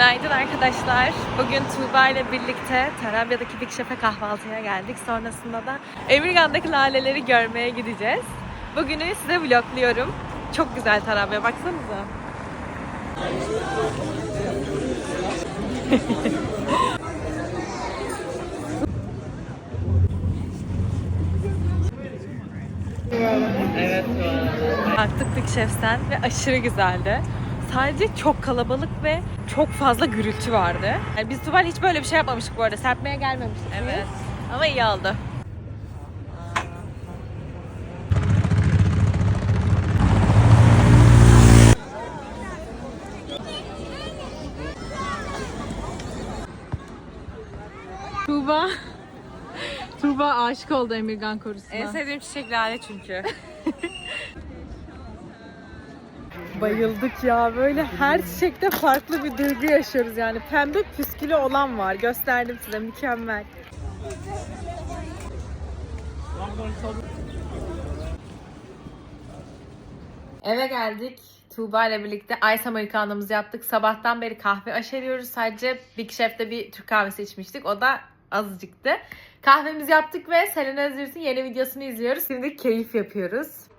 Günaydın arkadaşlar. Bugün Tuğba ile birlikte Tarabya'daki Big Chef'e kahvaltıya geldik. Sonrasında da Emirgan'daki laleleri görmeye gideceğiz. Bugünü size vlogluyorum. Çok güzel Tarabya, baksanıza. Evet. Baktık Big Chef'ten ve aşırı güzeldi. Sadece çok kalabalık ve çok fazla gürültü vardı. Yani biz Tuğba ile hiç böyle bir şey yapmamıştık bu arada. Serpmeye gelmemiştik. Evet. Ama iyi oldu. Tuğba Tuğba aşık oldu Emirgan korusuna. En sevdiğim çiçek lale çünkü. Bayıldık ya böyle her çiçekte farklı bir duygu yaşıyoruz yani. Pembe püskülü olan var. Gösterdim size mükemmel. Eve geldik. Tuğba ile birlikte Ice Americano'muzu yaptık. Sabahtan beri kahve aşeriyoruz. Sadece Big Chef'te bir Türk kahvesi içmiştik. O da azıcıktı. Kahvemizi yaptık ve Selena Özgür'ün yeni videosunu izliyoruz. Şimdi keyif yapıyoruz.